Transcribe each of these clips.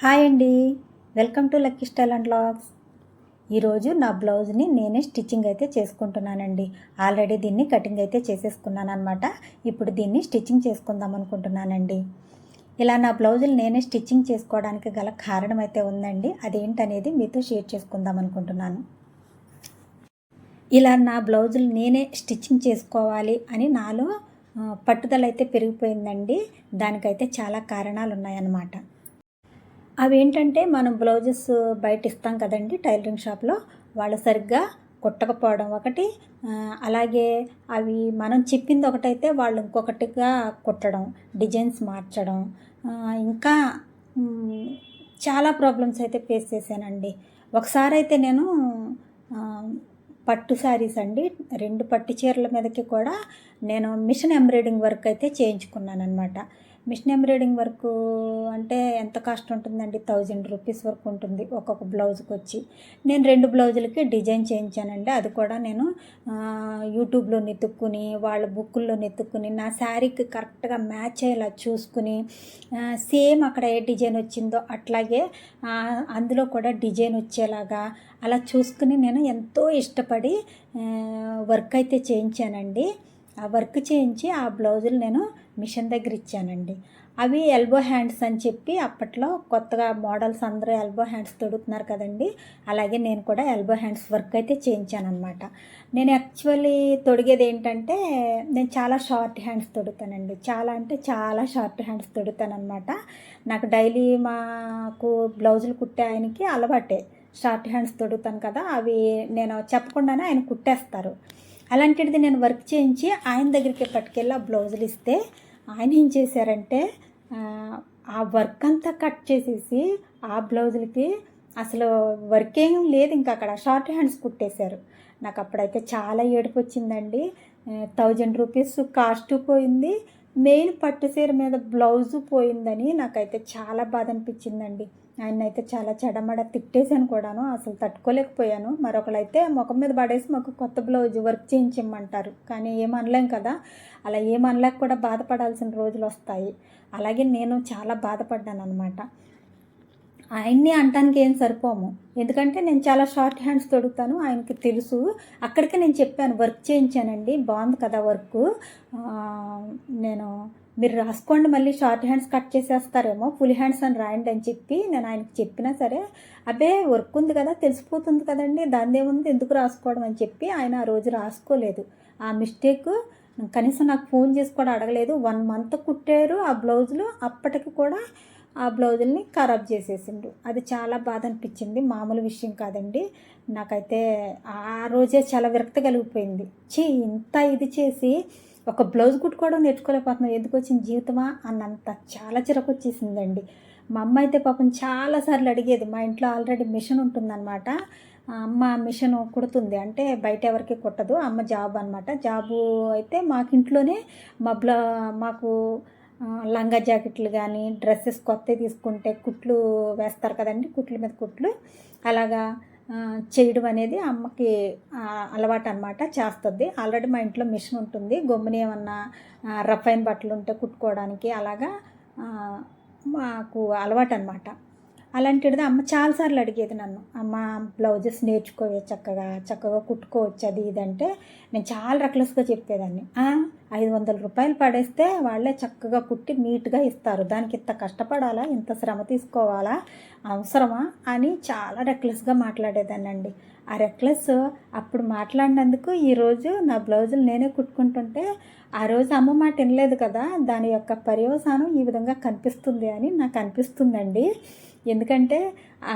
Hi అండి. Welcome to lucky style and blogs ఈరోజు నా బ్లౌజ్ని నేనే స్టిచ్చింగ్ అయితే చేసుకుంటున్నానండి. ఆల్రెడీ దీన్ని కటింగ్ అయితే చేసేసుకున్నాను అనమాట ఇప్పుడు దీన్ని స్టిచ్చింగ్ చేసుకుందాం అనుకుంటున్నానండి. ఇలా నా బ్లౌజులు నేనే స్టిచ్చింగ్ చేసుకోవడానికి గల కారణం అయితే ఉందండి. అదేంటనేది మీతో షేర్ చేసుకుందాం అనుకుంటున్నాను. ఇలా నా బ్లౌజులు నేనే స్టిచ్చింగ్ చేసుకోవాలి అని నాలో పట్టుదల అయితే పెరిగిపోయిందండి. దానికైతే చాలా కారణాలు ఉన్నాయన్నమాట అవి ఏంటంటే మనం బ్లౌజెస్ బయట ఇస్తాం కదండి టైలరింగ్ షాప్లో. వాళ్ళు సరిగ్గా కుట్టకపోవడం ఒకటి అలాగే అవి మనం చెప్పింది ఒకటైతే వాళ్ళు ఇంకొకటిగా కుట్టడం డిజైన్స్ మార్చడం ఇంకా చాలా ప్రాబ్లమ్స్ అయితే ఫేస్ చేశానండి. ఒకసారి అయితే నేను పట్టు శారీస్ అండి రెండు పట్టు చీరల మీదకి కూడా నేను మిషన్ ఎంబ్రాయిడింగ్ వర్క్ అయితే చేయించుకున్నాను అనమాట మిషన్ ఎంబ్రాయిడింగ్ వర్క్ అంటే ఎంత కాస్ట్ ఉంటుందండి థౌజండ్ రూపీస్ వరకు ఉంటుంది ఒక్కొక్క బ్లౌజ్కి వచ్చి నేను రెండు బ్లౌజులకి డిజైన్ చేయించానండి. అది కూడా నేను యూట్యూబ్లో నెత్తుక్కుని వాళ్ళ బుక్కుల్లో నెత్తుక్కుని నా శారీకి కరెక్ట్గా మ్యాచ్ అయ్యేలా చూసుకుని సేమ్ అక్కడ ఏ డిజైన్ వచ్చిందో అట్లాగే అందులో కూడా డిజైన్ వచ్చేలాగా అలా చూసుకుని నేను ఎంతో ఇష్టపడి వర్క్ అయితే చేయించానండి. ఆ వర్క్ చేయించి ఆ బ్లౌజులు నేను మిషన్ దగ్గర ఇచ్చానండి. అవి ఎల్బో హ్యాండ్స్ అని చెప్పి అప్పట్లో కొత్తగా మోడల్స్ అందరూ ఎల్బో హ్యాండ్స్ తొడుగుతున్నారు కదండి. అలాగే నేను కూడా ఎల్బో హ్యాండ్స్ వర్క్ అయితే చేయించాను అనమాట నేను యాక్చువల్లీ తొడిగేది ఏంటంటే నేను చాలా షార్ట్ హ్యాండ్స్ తొడుగుతానండి. చాలా అంటే చాలా షార్ట్ హ్యాండ్స్ తొడుగుతాను అనమాట నాకు డైలీ మాకు బ్లౌజులు కుట్టే ఆయనకి అలవాటే. షార్ట్ హ్యాండ్స్ తొడుగుతాను కదా అవి నేను చెప్పకుండానే ఆయన కుట్టేస్తారు. అలాంటిది నేను వర్క్ చేయించి ఆయన దగ్గరికి పట్టుకెళ్ళి ఆ బ్లౌజులు ఇస్తే ఆయన ఏం చేశారంటే ఆ, వర్క్ అంతా కట్ చేసేసి ఆ బ్లౌజులకి అసలు వర్క్ ఏం లేదు ఇంకా అక్కడ. షార్ట్ హ్యాండ్స్ కుట్టేశారు. నాకు అప్పుడైతే చాలా ఏడుపు వచ్చిందండి థౌజండ్ రూపీస్ కాస్ట్ పోయింది. మెయిన్ పట్టు చీర మీద బ్లౌజు పోయిందని నాకైతే చాలా బాధ అనిపించిందండి. ఆయన అయితే చాలా చెడమడ తిట్టేసాను కూడాను. అసలు తట్టుకోలేకపోయాను. మరొకరైతే ముఖం మీద పడేసి మాకు కొత్త బ్లౌజ్ వర్క్ చేయించమంటారు. కానీ ఏమనలేం కదా. అలా ఏమనలేక కూడా బాధపడాల్సిన రోజులు వస్తాయి. అలాగే నేను చాలా బాధపడ్డాను అనమాట ఆయన్ని అంటానికి ఏం సరిపోము. ఎందుకంటే నేను చాలా షార్ట్ హ్యాండ్స్ తొడుగుతాను. ఆయనకి తెలుసు. అక్కడికి నేను చెప్పాను వర్క్ చేయించానండి. బాగుంది కదా వర్క్. నేను మీరు రాసుకోండి మళ్ళీ షార్ట్ హ్యాండ్స్ కట్ చేసేస్తారేమో ఫుల్ హ్యాండ్స్ అని రాయండి అని చెప్పి నేను ఆయనకి చెప్పినా సరే అబ్బే వర్క్ ఉంది కదా తెలిసిపోతుంది కదండి దాని ఏముంది ఎందుకు రాసుకోవడం అని చెప్పి ఆయన ఆ రోజు రాసుకోలేదు. ఆ మిస్టేక్ కనీసం నాకు ఫోన్ చేసి కూడా అడగలేదు. వన్ మంత్ కుట్టారు ఆ బ్లౌజులు అప్పటికి కూడా ఆ బ్లౌజుల్ని ఖరాబ్ చేసేసిండు. అది చాలా బాధ అనిపించింది మామూలు విషయం కాదండి. నాకైతే ఆ రోజే చాలా విరక్త కలిగిపోయింది. చీ ఇంత ఇది చేసి ఒక బ్లౌజ్ కుట్టుకోవడం నేర్చుకోలేకపోతున్నాం ఎందుకు వచ్చింది జీవితమా? అన్నంత చాలా చిరకు వచ్చేసిందండి మా అమ్మ అయితే పాపం చాలాసార్లు అడిగేది. మా ఇంట్లో ఆల్రెడీ మిషన్ ఉంటుందన్నమాట. అమ్మ మిషన్ కుడుతుంది. అంటే బయట ఎవరికి కుట్టదు. అమ్మ జాబ్ అనమాట జాబు అయితే మాకు ఇంట్లోనే మా బ్ల మాకు లంగా జాకెట్లు కానీ డ్రెస్సెస్ కొత్తవి తీసుకుంటే కుట్లు వేస్తారు కదండి. కుట్ల మీద కుట్లు. అలాగా చేయడం అనేది అమ్మకి అలవాటు అనమాట చేస్తుంది. ఆల్రెడీ మా ఇంట్లో మిషన్ ఉంటుంది. గమ్ముని ఏమన్నా రఫ్ అయిన బట్టలు ఉంటే కుట్టుకోవడానికి అలాగా మాకు అలవాటు అనమాట అలాంటిది అమ్మ చాలాసార్లు అడిగేది నన్ను. అమ్మ బ్లౌజెస్ నేర్చుకోవే చక్కగా చక్కగా కుట్టుకోవచ్చు అది ఇది అంటే నేను చాలా రెక్లెస్గా చెప్పేదాన్ని. ఐదు వందల రూపాయలు పడేస్తే వాళ్ళే చక్కగా కుట్టి నీట్గా ఇస్తారు. దానికి ఇంత కష్టపడాలా? ఇంత శ్రమ తీసుకోవాలా? అవసరమా? అని చాలా రెక్లెస్గా మాట్లాడేదాన్ని అండి ఆ రెక్లెస్ అప్పుడు మాట్లాడినందుకు ఈరోజు నా బ్లౌజులు నేనే కుట్టుకుంటుంటే ఆ రోజు అమ్మ మాట వినలేదు కదా? దాని యొక్క పర్యవసానం ఈ విధంగా కనిపిస్తుంది అని నాకు అనిపిస్తుందండి. ఎందుకంటే ఆ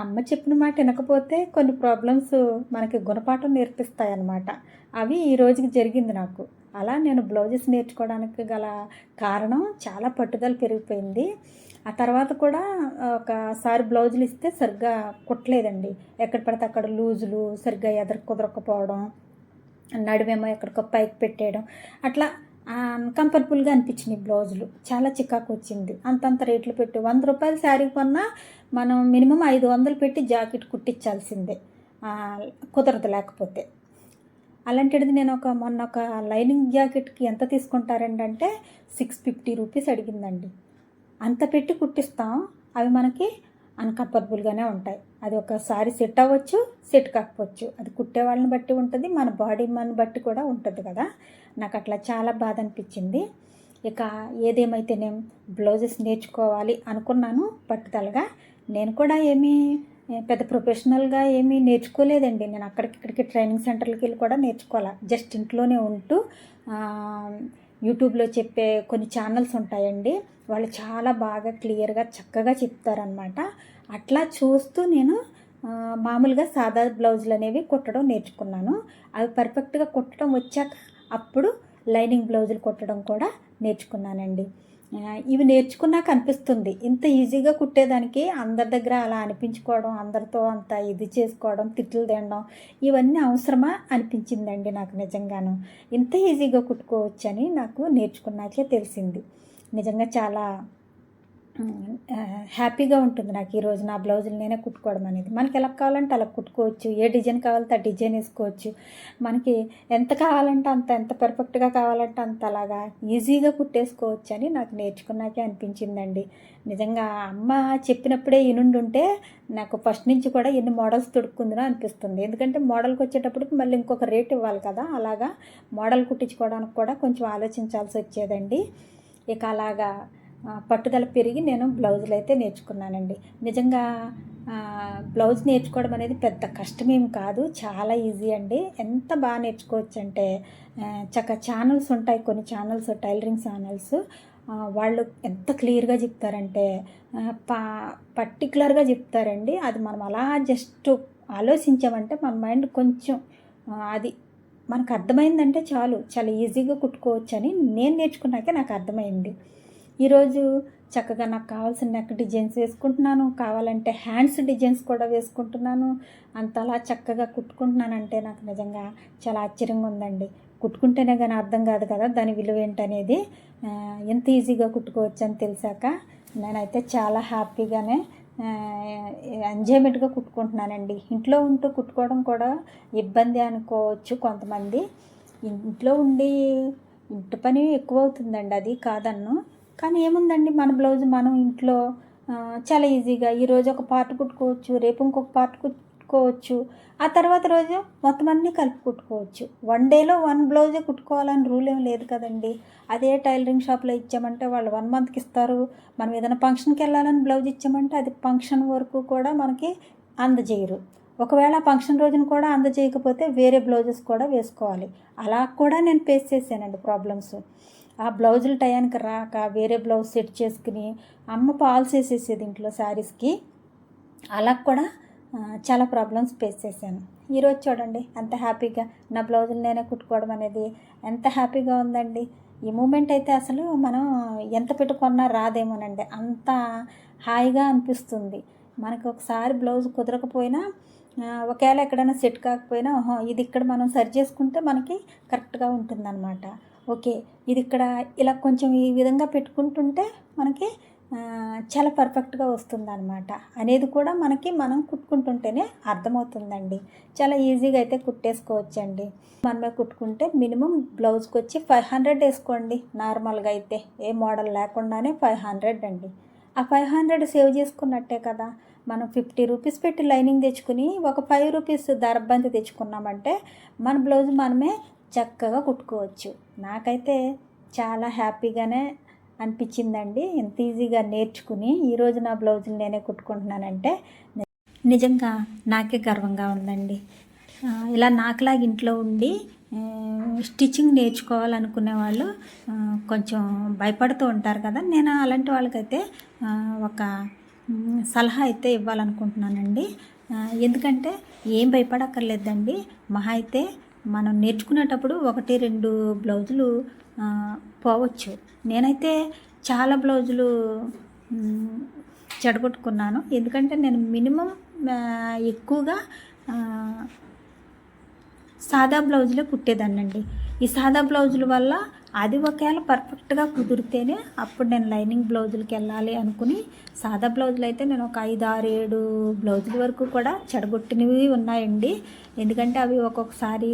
అమ్మ చెప్పిన మాట వినకపోతే కొన్ని ప్రాబ్లమ్స్ మనకి గుణపాఠం నేర్పిస్తాయి అన్నమాట అవి ఈ రోజుకి జరిగింది నాకు. అలా నేను బ్లౌజెస్ నేర్చుకోవడానికి గల కారణం చాలా పట్టుదల పెరిగిపోయింది. ఆ తర్వాత కూడా ఒకసారి బ్లౌజులు ఇస్తే సరిగ్గా కుట్టలేదండి. ఎక్కడ పడితే అక్కడ లూజులు సరిగ్గా ఎదర కుదరకపోవడం నడుమేమో ఎక్కడికో పైకి పెట్టేయడం. అట్లా కంఫర్టబుల్గా అనిపించినాయి బ్లౌజులు. చాలా చికాకు వచ్చింది. అంతంత రేట్లు పెట్టి. వంద రూపాయల శారీ కొన్నా మనం మినిమం ఐదు వందలు పెట్టి జాకెట్ కుట్టించాల్సిందే. కుదరదు లేకపోతే. అలాంటిది నేను ఒక మొన్న ఒక లైనింగ్ జాకెట్కి ఎంత తీసుకుంటారండి అంటే సిక్స్ ఫిఫ్టీ రూపీస్ అడిగిందండి. అంత పెట్టి కుట్టిస్తాం. అవి మనకి అన్కంఫర్టబుల్గానే ఉంటాయి. అది ఒకసారి సెట్ అవ్వచ్చు సెట్ కాకపోవచ్చు. అది కుట్టే వాళ్ళని బట్టి ఉంటుంది మన బాడీ మన బట్టి కూడా ఉంటుంది కదా. నాకు అట్లా చాలా బాధ అనిపించింది. ఇక ఏదేమైతే నేను బ్లౌజెస్ నేర్చుకోవాలి అనుకున్నాను పట్టుదలగా. నేను కూడా ఏమీ పెద్ద ప్రొఫెషనల్గా ఏమీ నేర్చుకోలేదండి. నేను అక్కడికి ఇక్కడికి ట్రైనింగ్ సెంటర్లకి వెళ్ళి కూడా నేర్చుకోవాలి. జస్ట్ ఇంట్లోనే ఉంటూ యూట్యూబ్లో చెప్పే కొన్ని ఛానల్స్ ఉంటాయండి. వాళ్ళు చాలా బాగా క్లియర్గా చక్కగా చెప్తారనమాట అట్లా చూస్తూ నేను మామూలుగా సాదా బ్లౌజులు అనేవి కుట్టడం నేర్చుకున్నాను. అవి పర్ఫెక్ట్గా కుట్టడం వచ్చాక అప్పుడు లైనింగ్ బ్లౌజులు కుట్టడం కూడా నేర్చుకున్నానండి. ఇవి నేర్చుకున్నాక అనిపిస్తుంది ఇంత ఈజీగా కుట్టేదానికి అందరి దగ్గర అలా అనిపించుకోవడం అందరితో అంత ఇది చేసుకోవడం తిట్లు తినడం ఇవన్నీ అవసరమా అనిపించిందండి నాకు నిజంగాను. ఇంత ఈజీగా కుట్టుకోవచ్చని నాకు నేర్చుకున్నాకే తెలిసింది. నిజంగా చాలా హ్యాపీగా ఉంటుంది నాకు ఈరోజు నా బ్లౌజులు నేనే కుట్టుకోవడం అనేది. మనకి ఎలా కావాలంటే అలా కుట్టుకోవచ్చు. ఏ డిజైన్ కావాలంటే ఆ డిజైన్ వేసుకోవచ్చు. మనకి ఎంత కావాలంటే అంత ఎంత పర్ఫెక్ట్గా కావాలంటే అంత అలాగా ఈజీగా కుట్టేసుకోవచ్చు అని నాకు నేర్చుకున్నాకే అనిపించిందండి. నిజంగా అమ్మ చెప్పినప్పుడే ఇనుండి ఉంటే నాకు ఫస్ట్ నుంచి కూడా ఎన్ని మోడల్స్ తొడుక్కుందినో అనిపిస్తుంది. ఎందుకంటే మోడల్కి వచ్చేటప్పటికి మళ్ళీ ఇంకొక రేట్ ఇవ్వాలి కదా. అలాగా మోడల్ కుట్టించుకోవడానికి కూడా కొంచెం ఆలోచించాల్సి వచ్చేదండి. ఇక అలాగా పట్టుదల పెరిగి నేను బ్లౌజులు అయితే నేర్చుకున్నానండి. నిజంగా బ్లౌజ్ నేర్చుకోవడం అనేది పెద్ద కష్టమేం కాదు చాలా ఈజీ అండి. ఎంత బాగా నేర్చుకోవచ్చు అంటే చక్క ఛానల్స్ ఉంటాయి కొన్ని ఛానల్స్ టైలరింగ్ ఛానల్స్. వాళ్ళు ఎంత క్లియర్గా చెప్తారంటే పా పర్టికులర్గా చెప్తారండి. అది మనం అలా జస్ట్ ఆలోచించామంటే మన మైండ్ కొంచెం అది మనకు అర్థమైందంటే చాలు. చాలా ఈజీగా కుట్టుకోవచ్చు అని నేను నేర్చుకున్నాకే నాకు అర్థమైంది. ఈరోజు చక్కగా నాకు కావాల్సిన నెక్ డిజైన్స్ వేసుకుంటున్నాను. కావాలంటే హ్యాండ్స్ డిజైన్స్ కూడా వేసుకుంటున్నాను. అంతలా చక్కగా కుట్టుకుంటున్నానంటే నాకు నిజంగా చాలా ఆశ్చర్యంగా ఉందండి. కుట్టుకుంటేనే కానీ అర్థం కాదు కదా దాని విలువ ఏంటనేది. ఎంత ఈజీగా కుట్టుకోవచ్చు అని తెలిసాక నేనైతే చాలా హ్యాపీగానే ఎంజాయ్మెంట్గా కుట్టుకుంటున్నానండి. ఇంట్లో ఉంటూ కుట్టుకోవడం కూడా ఇబ్బంది అనుకోవచ్చు కొంతమంది. ఇంట్లో ఉండి ఇంటి పని ఎక్కువ అవుతుందండి అది కాదన్ను. కానీ ఏముందండి మన బ్లౌజ్ మనం ఇంట్లో చాలా ఈజీగా. ఈరోజు ఒక పార్ట్ కుట్టుకోవచ్చు రేపు ఇంకొక పార్ట్ కుట్టుకోవచ్చు ఆ తర్వాత రోజు మొత్తం అన్నీ కలిపి కుట్టుకోవచ్చు. వన్ డేలో వన్ బ్లౌజే కుట్టుకోవాలని రూల్ ఏం లేదు కదండి. అదే టైలరింగ్ షాప్లో ఇచ్చామంటే వాళ్ళు వన్ మంత్కి ఇస్తారు. మనం ఏదైనా ఫంక్షన్కి వెళ్ళాలని బ్లౌజ్ ఇచ్చామంటే అది ఫంక్షన్ వరకు కూడా మనకి అందజేయరు. ఒకవేళ ఫంక్షన్ రోజున కూడా అందజేయకపోతే వేరే బ్లౌజెస్ కూడా వేసుకోవాలి. అలా కూడా నేను ఫేస్ చేశానండి ప్రాబ్లమ్స్ ఆ బ్లౌజులు టయానికి రాక వేరే బ్లౌజ్ సెట్ చేసుకుని అమ్మ పాల్స్ వేసేసేది ఇంట్లో శారీస్కి. అలా కూడా చాలా ప్రాబ్లమ్స్ ఫేస్ చేశాను. ఈరోజు చూడండి ఎంత హ్యాపీగా నా బ్లౌజులు నేనే కుట్టుకోవడం అనేది ఎంత హ్యాపీగా ఉందండి. ఈ మూమెంట్ అయితే అసలు మనం ఎంత పెట్టుకున్నా రాదేమోనండి. అంత హాయిగా అనిపిస్తుంది. మనకు ఒకసారి బ్లౌజ్ కుదరకపోయినా ఒకవేళ ఎక్కడైనా సెట్ కాకపోయినా ఓహో ఇది ఇక్కడ మనం సరి చేసుకుంటే మనకి కరెక్ట్గా ఉంటుందన్నమాట. ఓకే. ఇది ఇక్కడ ఇలా కొంచెం ఈ విధంగా పెట్టుకుంటుంటే మనకి చాలా పర్ఫెక్ట్గా వస్తుందన్నమాట. అనేది కూడా మనకి మనం కుట్టుకుంటుంటేనే అర్థమవుతుందండి. చాలా ఈజీగా అయితే కుట్టేసుకోవచ్చండి. మనమే కుట్టుకుంటే మినిమం బ్లౌజ్కి వచ్చి ఫైవ్ హండ్రెడ్ వేసుకోండి. నార్మల్గా అయితే ఏ మోడల్ లేకుండానే ఫైవ్ హండ్రెడ్ అండి. ఆ ఫైవ్ హండ్రెడ్ సేవ్ చేసుకున్నట్టే కదా. మనం ఫిఫ్టీ రూపీస్ పెట్టి లైనింగ్ తెచ్చుకుని ఒక ఫైవ్ రూపీస్ దరబంతి తెచ్చుకున్నామంటే మన బ్లౌజ్ మనమే చక్కగా కుట్టుకోవచ్చు. నాకైతే చాలా హ్యాపీగానే అనిపించిందండి. ఎంత ఈజీగా నేర్చుకుని ఈరోజు నా బ్లౌజులు నేనే కుట్టుకుంటున్నానంటే నిజంగా నాకే గర్వంగా ఉందండి. ఇలా నాకులాగా ఇంట్లో ఉండి స్టిచ్చింగ్ నేర్చుకోవాలనుకునే వాళ్ళు కొంచెం భయపడుతూ ఉంటారు కదా. నేను అలాంటి వాళ్ళకైతే ఒక సలహా అయితే ఇవ్వాలనుకుంటున్నానండి. ఎందుకంటే ఏం భయపడక్కర్లేదండి. మహా అయితే మనం నేర్చుకునేటప్పుడు ఒకటి రెండు బ్లౌజులు పోవచ్చు. నేనైతే చాలా బ్లౌజులు చెడగొట్టుకున్నాను. ఎందుకంటే నేను మినిమం ఎక్కువగా సాదా బ్లౌజులే కుట్టేదాన్నండి. ఈ సాదా బ్లౌజుల వల్ల అది ఒకవేళ పర్ఫెక్ట్గా కుదిరితేనే అప్పుడు నేను లైనింగ్ బ్లౌజులకి వెళ్ళాలి అనుకుని సాదా బ్లౌజులు అయితే నేను ఒక ఐదు ఆరు ఏడు బ్లౌజుల వరకు కూడా చెడగొట్టినవి ఉన్నాయండి. ఎందుకంటే అవి ఒక్కొక్కసారి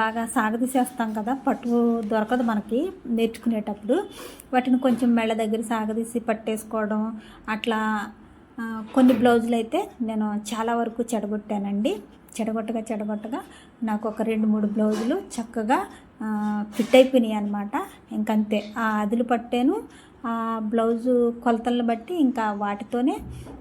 బాగా సాగదీసేస్తాం కదా పట్టు దొరకదు మనకి నేర్చుకునేటప్పుడు. వాటిని కొంచెం మెళ్ళ దగ్గర సాగదీసి పట్టేసుకోవడం అట్లా కొన్ని బ్లౌజులు అయితే నేను చాలా వరకు చెడగొట్టానండి. చెడగొట్టగా చెడగొట్టగా నాకు ఒక రెండు మూడు బ్లౌజులు చక్కగా ఫిట్ అయిపోయినాయి అనమాట ఇంకంతే. ఆ అదులు పట్టాను. ఆ బ్లౌజు కొలతలను బట్టి ఇంకా వాటితోనే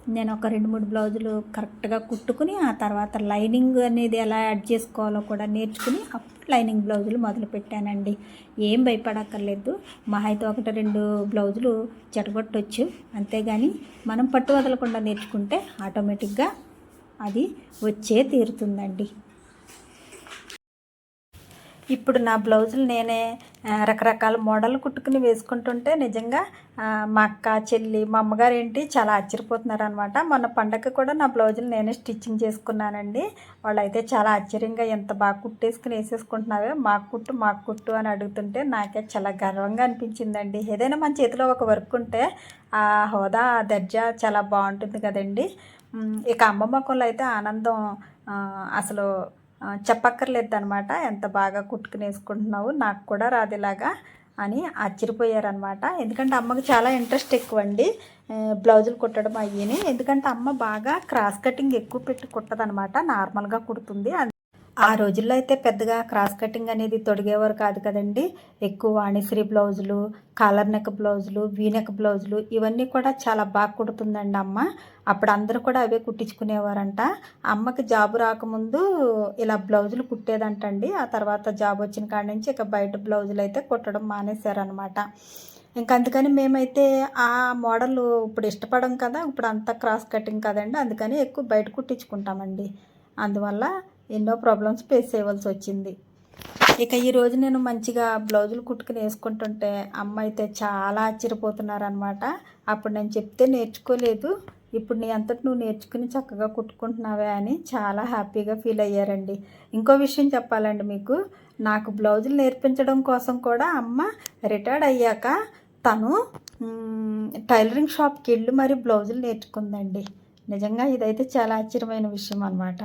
నేను ఒక రెండు మూడు బ్లౌజులు కరెక్ట్గా కుట్టుకుని ఆ తర్వాత లైనింగ్ అనేది ఎలా యాడ్ చేసుకోవాలో కూడా నేర్చుకుని అప్పుడు లైనింగ్ బ్లౌజులు మొదలు పెట్టానండి. ఏం భయపడక్కర్లేదు. మా అయితే ఒకటి రెండు బ్లౌజులు చెడగొట్టొచ్చు. అంతేగాని మనం పట్టు వదలకుండా నేర్చుకుంటే ఆటోమేటిక్గా అది వచ్చే తీరుతుందండి. ఇప్పుడు నా బ్లౌజులు నేనే రకరకాల మోడల్ కుట్టుకుని వేసుకుంటుంటే నిజంగా మా అక్క చెల్లి మా అమ్మగారు ఏంటి చాలా ఆశ్చర్యపోతున్నారు అనమాట మొన్న పండగ కూడా నా బ్లౌజులు నేనే స్టిచ్చింగ్ చేసుకున్నానండి. వాళ్ళైతే చాలా ఆశ్చర్యంగా ఎంత బాగా కుట్టేసుకుని వేసేసుకుంటున్నావే మా కుట్టు మా కుట్టు అని అడుగుతుంటే నాకే చాలా గర్వంగా అనిపించిందండి. ఏదైనా మన చేతిలో ఒక వర్క్ ఉంటే ఆ హోదా ఆ దర్జా చాలా బాగుంటుంది కదండి. ఇక అమ్మమ్మ అయితే ఆనందం అసలు చెప్పక్కర్లేదు అనమాట ఎంత బాగా కుట్టుకునేసుకుంటున్నావు నాకు కూడా రాదు ఇలాగా అని ఆశ్చర్యపోయారనమాట ఎందుకంటే అమ్మకి చాలా ఇంట్రెస్ట్ ఎక్కువ అండి బ్లౌజులు కుట్టడం అయ్యని. ఎందుకంటే అమ్మ బాగా క్రాస్ కటింగ్ ఎక్కువ పెట్టి కుట్టదనమాట నార్మల్గా కుడుతుంది. ఆ రోజుల్లో అయితే పెద్దగా క్రాస్ కటింగ్ అనేది తొడిగేవారు కాదు కదండి. ఎక్కువ వాణిశ్రీ బ్లౌజులు కాలర్ నెక్ బ్లౌజులు వీనెక్ బ్లౌజులు ఇవన్నీ కూడా చాలా బాగా కుడుతుందండి అమ్మ. అప్పుడు అందరూ కూడా అవే కుట్టించుకునేవారంట. అమ్మకి జాబు రాకముందు ఇలా బ్లౌజులు కుట్టేదంటండి. ఆ తర్వాత జాబ్ వచ్చిన కాడి నుంచి ఇక బయట బ్లౌజులు అయితే కుట్టడం మానేశారనమాట ఇంకా అందుకని మేమైతే ఆ మోడల్ ఇప్పుడు ఇష్టపడం కదా ఇప్పుడు అంతా క్రాస్ కటింగ్ కదండి. అందుకని ఎక్కువ బయట కుట్టించుకుంటామండి. అందువల్ల ఎన్నో ప్రాబ్లమ్స్ ఫేస్ చేయవలసి వచ్చింది. ఇక ఈరోజు నేను మంచిగా బ్లౌజులు కుట్టుకుని వేసుకుంటుంటే అమ్మ అయితే చాలా ఆశ్చర్యపోతున్నారనమాట అప్పుడు నేను చెప్తే నేర్చుకోలేదు. ఇప్పుడు నీ అంతటి నువ్వు నేర్చుకుని చక్కగా కుట్టుకుంటున్నావే అని చాలా హ్యాపీగా ఫీల్ అయ్యారండి. ఇంకో విషయం చెప్పాలండి మీకు. నాకు బ్లౌజులు నేర్పించడం కోసం కూడా అమ్మ రిటైర్డ్ అయ్యాక తను టైలరింగ్ షాప్కి వెళ్ళి మరి బ్లౌజులు నేర్చుకుందండి. నిజంగా ఇదైతే చాలా ఆశ్చర్యమైన విషయం అనమాట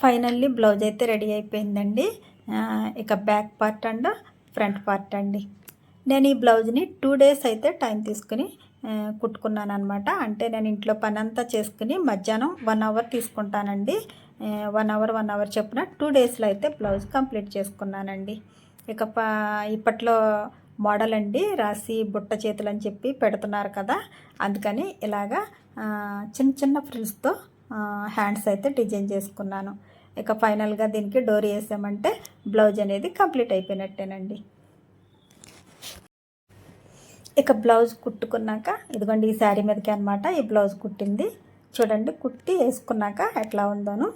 ఫైనల్లీ బ్లౌజ్ అయితే రెడీ అయిపోయిందండి. ఇక back part and front part అండి. నేను ఈ బ్లౌజ్ని టూ డేస్ అయితే టైం తీసుకుని కుట్టుకున్నాను అనమాట అంటే నేను ఇంట్లో పని అంతా చేసుకుని మధ్యాహ్నం వన్ అవర్ తీసుకుంటానండి. వన్ అవర్ వన్ అవర్ చొప్పున టూ డేస్లో అయితే బ్లౌజ్ కంప్లీట్ చేసుకున్నానండి. ఇక ఇప్పట్లో మోడల్ అండి రాసి బుట్ట చేతులు అని చెప్పి పెడుతున్నారు కదా. అందుకని ఇలాగా చిన్న చిన్న ఫ్రిల్స్తో హ్యాండ్స్ అయితే డిజైన్ చేసుకున్నాను. ఇక ఫైనల్గా దీనికి డోర్ వేసామంటే బ్లౌజ్ అనేది కంప్లీట్ అయిపోయినట్టేనండి. ఇక బ్లౌజ్ కుట్టుకున్నాక ఇదిగోండి ఈ శారీ మీదకి అనమాట ఈ బ్లౌజ్ కుట్టింది. చూడండి కుట్టి వేసుకున్నాక ఎట్లా ఉందోను.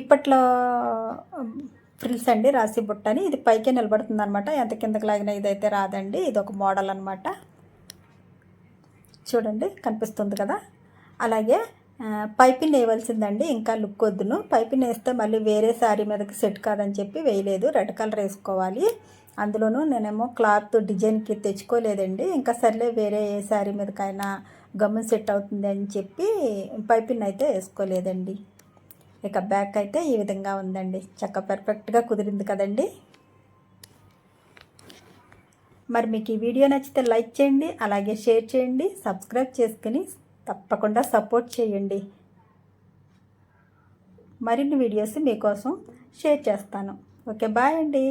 ఇప్పట్లో ఫ్రిల్స్ అండి రాసి బుట్టని. ఇది పైకే నిలబడుతుంది అనమాట ఎంత కిందకి లాగిన ఇదైతే రాదండి. ఇది ఒక మోడల్ అనమాట చూడండి కనిపిస్తుంది కదా. అలాగే పైపిన్ వేయవలసిందండి. ఇంకా లుక్ వద్దును. పైపిన్ వేస్తే మళ్ళీ వేరే శారీ మీదకి సెట్ కాదని చెప్పి వేయలేదు. రెడ్ కలర్ వేసుకోవాలి. అందులోనూ నేనేమో క్లాత్ డిజైన్కి తెచ్చుకోలేదండి. ఇంకా సర్లే వేరే ఏ శారీ మీదకైనా గమ్ము సెట్ అవుతుంది అని చెప్పి పైపిన్ అయితే వేసుకోలేదండి. ఇక బ్యాక్ అయితే ఈ విధంగా ఉందండి. చక్క పర్ఫెక్ట్గా కుదిరింది కదండి. మరి మీకు ఈ వీడియో నచ్చితే లైక్ చేయండి అలాగే షేర్ చేయండి సబ్స్క్రైబ్ చేసుకుని తప్పకుండా సపోర్ట్ చేయండి. మరిన్ని వీడియోస్ మీకోసం షేర్ చేస్తాను. ఓకే బాయ్ అండి.